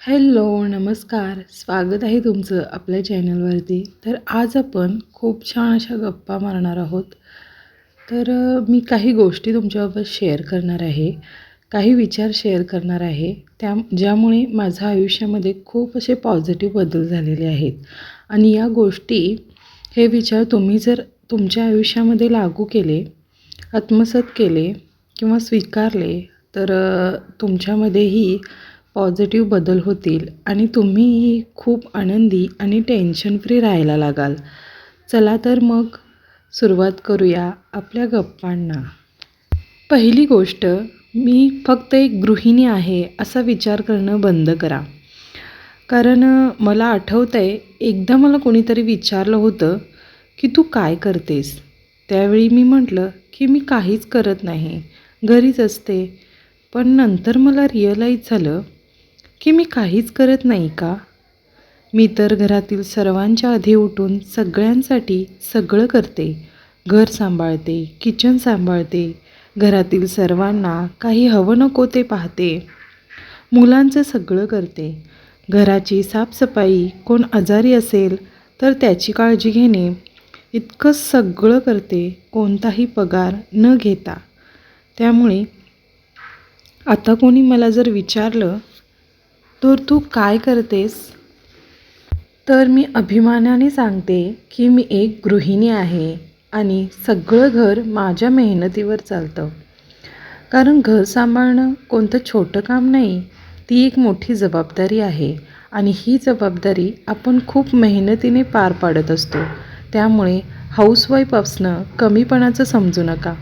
Hello नमस्कार. स्वागत आहे तुमचं आपल्या चॅनलवरती. तर आज आपण खूप छान अशा गप्पा मारणार आहोत. तर मी काही गोष्टी तुमच्याबरोबर शेअर करणार आहे. काही विचार शेअर करणार आहे. त्या ज्यामुळे माझ्या आयुष्यामध्ये खूप असे पॉझिटिव्ह बदल झालेले आहेत. आणि या गोष्टी हे विचार तुम्ही जर तुमच्या आयुष्यामध्ये लागू केले आत्मसात केले किंवा स्वीकारले तर तुमच्यामध्येही पॉझिटिव्ह बदल होतील आणि तुम्हीही खूप आनंदी आणि टेन्शन फ्री राहायला लागाल. चला तर मग सुरुवात करूया आपल्या गप्पांना. पहिली गोष्ट मी फक्त एक गृहिणी आहे असा विचार करणं बंद करा. कारण मला आठवतं आहे एकदा मला कोणीतरी विचारलं होतं की तू काय करतेस? त्यावेळी मी म्हटलं की मी काहीच करत नाही. घरीच असते. पण नंतर मला रिअलाईज झालं की मी काहीच करत नाही का? मी तर घरातील सर्वांच्या आधी उठून सगळ्यांसाठी सगळं करते. घर सांभाळते किचन सांभाळते घरातील सर्वांना काही हवं नको ते पाहते. मुलांचं सगळं करते. घराची साफसफाई कोण आजारी असेल तर त्याची काळजी घेणे. इतकं सगळं करते कोणताही पगार न घेता. त्यामुळे आता कोणी मला जर विचारलं तर तू काय करतेस? तर मी अभिमानाने सांगते की मी एक गृहिणी आहे आणि सगळं घर माझ्या मेहनतीवर चालतं. कारण घर सांभाळणं कोणतं छोटं काम नाही ती एक मोठी जबाबदारी आहे आणि ही जबाबदारी आपण खूप मेहनतीने पार पाडत असतो. त्यामुळे हाऊसवाईफ असणं कमीपणाचं समजू नका.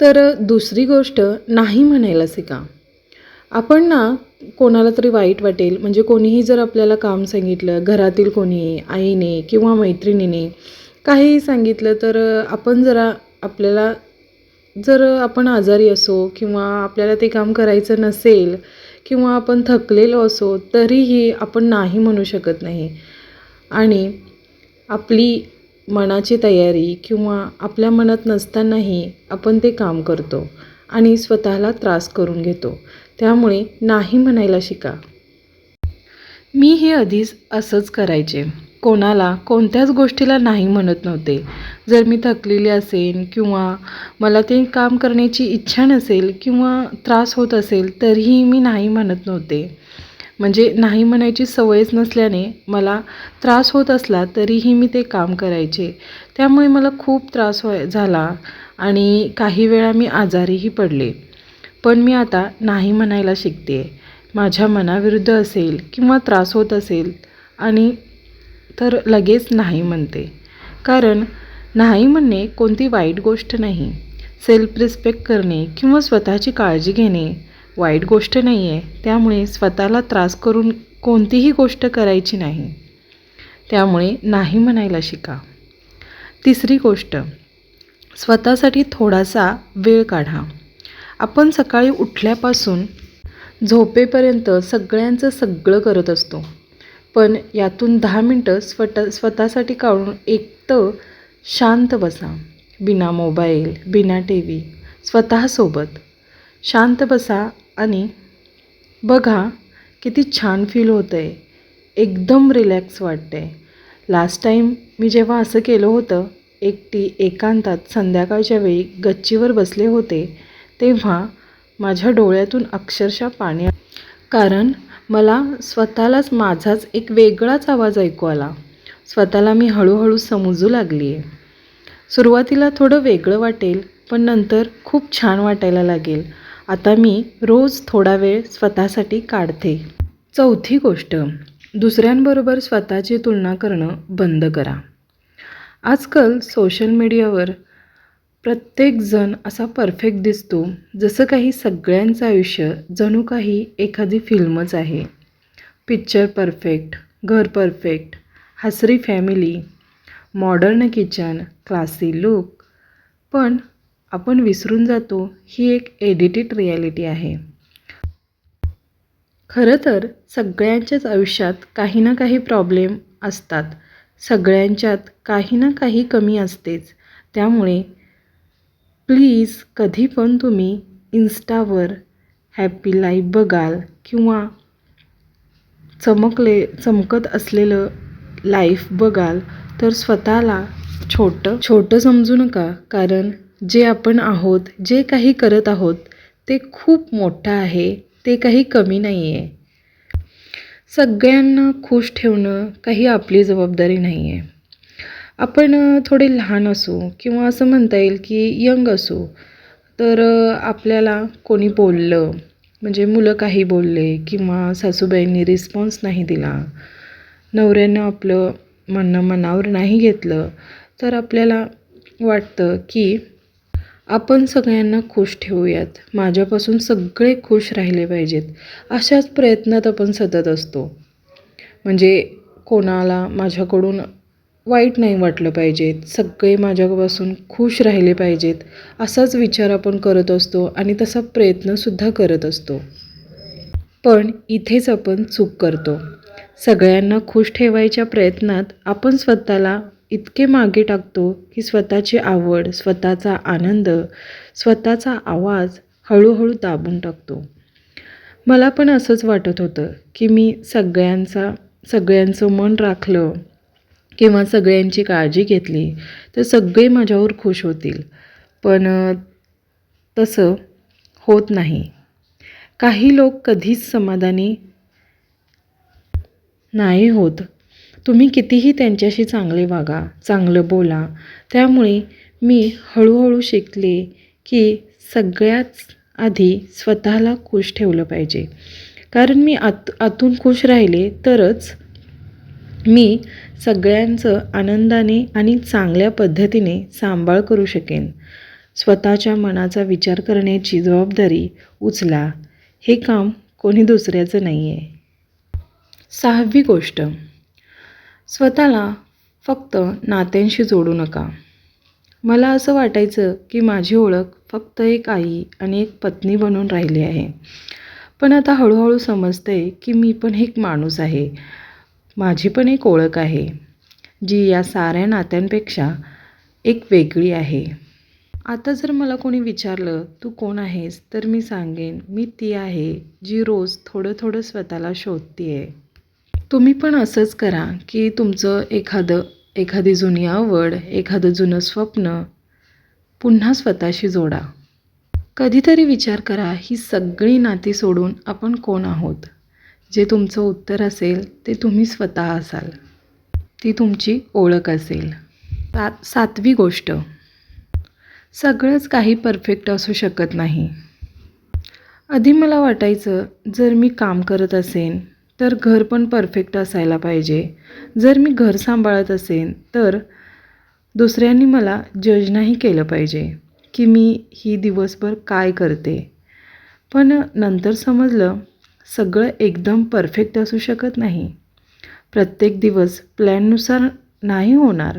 तर दुसरी गोष्ट नाही म्हणायला शिका आपण ना कोणाला तरी वाईट वाटेल. म्हणजे कोणीही जर आपल्याला काम सांगितलं घरातील कोणी आईने किंवा मैत्रिणीने काहीही सांगितलं तर आपण जरा आपल्याला जर आपण आजारी असो किंवा आपल्याला ते काम करायचं नसेल किंवा आपण थकलेलो असो तरीही आपण नाही म्हणू शकत नाही. आणि आपली मनाची तयारी किंवा आपल्या मनात नसतानाही आपण ते काम करतो आणि स्वतःला त्रास करून घेतो. त्यामुळे नाही म्हणायला शिका. मी हे आधीच असंच करायचे. कोणाला कोणत्याच गोष्टीला नाही म्हणत नव्हते. जर मी थकलेली असेन किंवा मला ते काम करण्याची इच्छा नसेल किंवा त्रास होत असेल तरीही मी नाही म्हणत नव्हते. म्हणजे नाही म्हणायची सवयच नसल्याने मला त्रास होत असला तरीही मी ते काम करायचे. त्यामुळे मला खूप त्रास व्हाय झाला आणि काही वेळा मी आजारीही पडले. पण मी आता नाही म्हणायला शिकते आहे माझ्या मनाविरुद्ध असेल किंवा त्रास होत असेल आणि तर लगेच नाही म्हणते. कारण नाही म्हणणे कोणती वाईट गोष्ट नाही. सेल्फ रिस्पेक्ट करणे किंवा स्वतःची काळजी घेणे वाईट गोष्ट नाही आहे त्यामुळे स्वतःला त्रास करून कोणतीही गोष्ट करायची नाही. त्यामुळे नाही म्हणायला शिका. तिसरी गोष्ट. स्वतःसाठी थोडासा वेळ काढा. आपण सकाळी उठल्यापासून झोपेपर्यंत सगळ्यांचं सगळं करत असतो. पण यातून दहा मिनटं स्वत स्वतःसाठी काढून एक तर शांत बसा. बिना मोबाईल बिना टी व्ही स्वतःसोबत. शांत बसा आणि बघा किती छान फील होतं आहे एकदम रिलॅक्स वाटतं आहे लास्ट टाईम मी जेव्हा असं केलं होतं एकटी एकांतात संध्याकाळच्या वेळी गच्चीवर बसले होते तेव्हा माझ्या डोळ्यातून अक्षरशः पाणी कारण मला स्वतःलाच माझाच एक वेगळाच आवाज ऐकू आला. स्वतःला मी हळूहळू समजू लागली आहे सुरुवातीला थोडं वेगळं वाटेल पण नंतर खूप छान वाटायला लागेल. आता मी रोज थोडा वेळ स्वतःसाठी काढते. चौथी गोष्ट दुसऱ्यांबरोबर स्वतःची तुलना करणं बंद करा. आजकाल सोशल मीडियावर प्रत्येकजण असा परफेक्ट दिसतो जसं काही सगळ्यांचं आयुष्य जणू काही एखादी फिल्मच आहे. पिक्चर परफेक्ट घर perfect हसरी family modern kitchen classy look. पण आपण विसरून जातो ही एक एडिटेड रियालिटी आहे. खरं तर सगळ्यांच्याच आयुष्यात काही ना काही प्रॉब्लेम असतात. सगळ्यांच्यात काही ना काही कमी असतेच. त्यामुळे प्लीज कधी पण तुम्ही इन्स्टावर हॅपी लाईफ बघाल किंवा चमकले चमकत असलेलं लाईफ बघाल तर स्वतःला छोटं छोटं समजू नका. कारण जे आपण आहोत जे काही करत आहोत ते खूप मोठं आहे ते काही कमी नाही आहे सगळ्यांना खुश ठेवणं काही आपली जबाबदारी नाही आहे आपण थोडे लहान असू किंवा असं म्हणता येईल की यंग असू तर आपल्याला कोणी बोललं म्हणजे मुलं काही बोलले किंवा सासूबाईंनी रिस्पॉन्स नाही दिला नवऱ्यानं आपलं म्हणणं मनावर नाही घेतलं तर आपल्याला वाटतं की आपण सगळ्यांना खुश ठेवूयात. माझ्यापासून सगळे खुश राहिले पाहिजेत. अशाच प्रयत्नात आपण सतत असतो. म्हणजे कोणाला माझ्याकडून वाईट नाही वाटलं पाहिजेत. सगळे माझ्यापासून खुश राहिले पाहिजेत. असाच विचार आपण करत असतो आणि तसा प्रयत्नसुद्धा करत असतो. पण इथेच आपण चूक करतो. सगळ्यांना खुश ठेवायच्या प्रयत्नात आपण स्वतःला इतके मागे टाकतो की स्वतःची आवड स्वतःचा आनंद स्वतःचा आवाज हळूहळू दाबून टाकतो. मला पण असंच वाटत होतं की मी सगळ्यांचा सगळ्यांचं मन राखलं किंवा सगळ्यांची काळजी घेतली तर सगळे माझ्यावर खुश होतील. पण तसं होत नाही. काही लोक कधीच समाधानी नाही होत. तुम्ही कितीही त्यांच्याशी चांगले वागा चांगलं बोला. त्यामुळे मी हळूहळू शिकले की सगळ्याच आधी स्वतःला खुश ठेवलं पाहिजे. कारण मी आत आतून खुश राहिले तरच मी सगळ्यांचं आनंदाने आणि चांगल्या पद्धतीने सांभाळ करू शकेन. स्वतःच्या मनाचा विचार करण्याची जबाबदारी उचला. हे काम कोणी दुसऱ्याचं नाही आहे सहावी गोष्ट. स्वतःला फक्त नात्यांशी जोडू नका. मला असं वाटायचं की माझी ओळख फक्त एक आई आणि एक पत्नी बनून राहिली आहे. पण आता हळूहळू समजते की मी पण एक माणूस आहे. माझी पण एक ओळख आहे जी या साऱ्या नात्यांपेक्षा एक वेगळी आहे. आता जर मला कोणी विचारलं तू कोण आहेस? तर मी सांगेन मी ती आहे जी रोज थोडं थोडं स्वतःला शोधते आहे तुम्ही पण असंच करा की तुमचं एखादं एखादी जुनी आवड एखादं जुनं स्वप्न पुन्हा स्वतःशी जोडा. कधीतरी विचार करा ही सगळी नाती सोडून आपण कोण आहोत? जे तुमचं उत्तर असेल ते तुम्ही स्वतः असाल. ती तुमची ओळख असेल. सात सातवी गोष्ट. सगळंच काही परफेक्ट असू शकत नाही. आधी मला वाटायचं जर मी काम करत असेन तर घर पण परफेक्ट असायला पाहिजे. जर मी घर सांभाळत असेन तर दुसऱ्यांनी मला जज नाही केलं पाहिजे की मी ही दिवसभर काय करते. पण नंतर समजलं सगळं एकदम परफेक्ट असू शकत नाही. प्रत्येक दिवस प्लॅननुसार नाही होणार.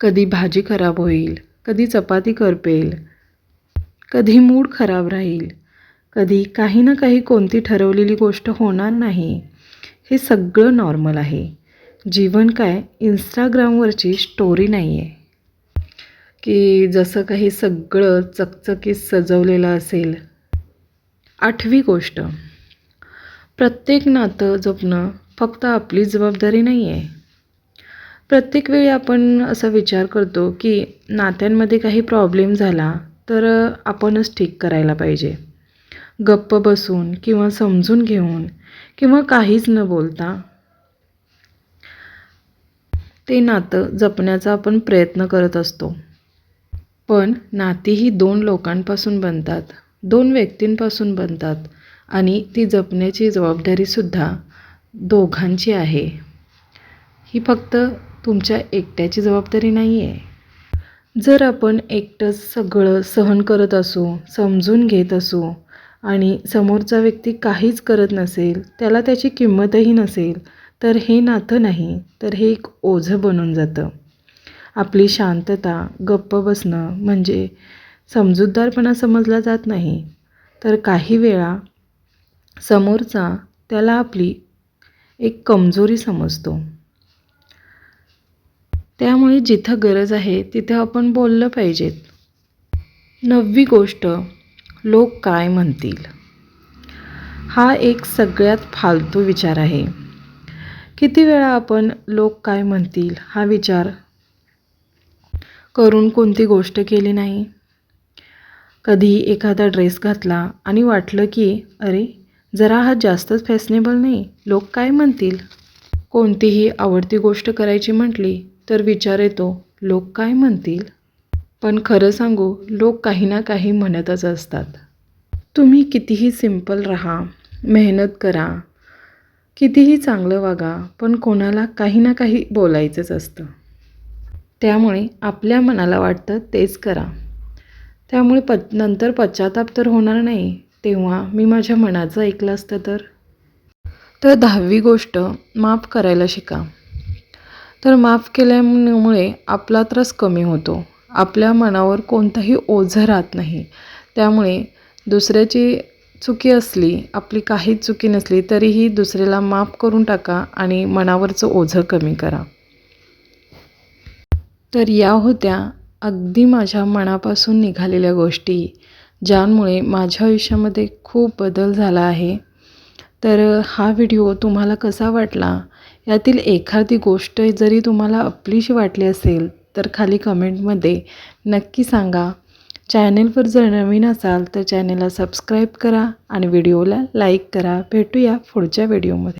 कधी भाजी खराब होईल कधी चपाती करपेल कधी मूड खराब राहील कधी काही ना काही कोणती ठरवलेली गोष्ट होणार नाही. हे सगळं नॉर्मल आहे. जीवन काय इंस्टाग्रामवरची स्टोरी नाही आहे की जसं काही सगळं चकचकीत सजवलेलं असेल आठवी गोष्ट. प्रत्येक नातं जपणं फक्त आपली जबाबदारी नाही आहे प्रत्येक वेळी आपण असा विचार करतो की नात्यांमध्ये काही प्रॉब्लेम झाला तर आपणच ठीक करायला पाहिजे. गप्प बसून किंवा समजून घेऊन किंवा काहीच न बोलता. ते नातं जपण्याचा आपण प्रयत्न करत असतो. पण नाती ही दोन लोकांपासून बनतात. दोन व्यक्तींपासून बनतात आणि ती जपण्याची जबाबदारीसुद्धा दोघांची आहे. ही फक्त तुमच्या एकट्याची जबाबदारी नाही आहे जर आपण एकटंच सगळं सहन करत असू समजून घेत असू आणि समोरचा व्यक्ती काहीच करत नसेल त्याला त्याची किंमतही नसेल तर हे नातं नाही तर हे एक ओझं बनून जातं. आपली शांतता गप्प बसणं म्हणजे समजूतदारपणा समजला जात नाही. तर काही वेळा समोरचा त्याला आपली एक कमजोरी समजतो. त्यामुळे जिथं गरज आहे तिथं आपण बोललं पाहिजेत. नववी गोष्ट लोक काय म्हणतील? हा एक सगळ्यात फालतू विचार आहे. किती वेळा आपण लोक काय म्हणतील हा विचार करून कोणती गोष्ट केली नाही? कधी एखादा ड्रेस घातला आणि वाटलं की अरे जरा हा जास्तच फॅशनेबल नाही. लोक काय म्हणतील? कोणतीही आवडती गोष्ट करायची म्हटली तर विचार येतो लोक काय म्हणतील? पण खरं सांगू लोक काही ना काही म्हणतच असतात. तुम्ही कितीही सिंपल राहा मेहनत करा कितीही चांगलं वागा पण कोणाला काही ना काही बोलायचंच असतं. त्यामुळे आपल्या मनाला वाटतं तेच करा. त्यामुळे प नंतर पश्चाताप तर होणार नाही. तेव्हा मी माझ्या मनाचं ऐकलं असतं तर. तर दहावी गोष्ट माफ करायला शिका. तर माफ केल्यामुळे आपला त्रास कमी होतो. आपल्या मनावर कोणताही ओझं राहत नाही. त्यामुळे दुसऱ्याची चुकी असली आपली काहीच चुकी नसली तरीही दुसऱ्याला माफ करून टाका आणि मनावरचं ओझं कमी करा. तर या होत्या अगदी माझ्या मनापासून निघालेल्या गोष्टी ज्यांमुळे माझ्या आयुष्यामध्ये खूप बदल झाला आहे. तर हा व्हिडिओ तुम्हाला कसा वाटला? यातील एखादी गोष्ट जरी तुम्हाला आपलीशी वाटली असेल तर खाली कमेंटमध्ये नक्की सांगा. चॅनेलवर जर नवीन असाल तर चॅनेलला सबस्क्राईब करा आणि व्हिडिओला लाईक करा. भेटूया पुढच्या व्हिडिओमध्ये.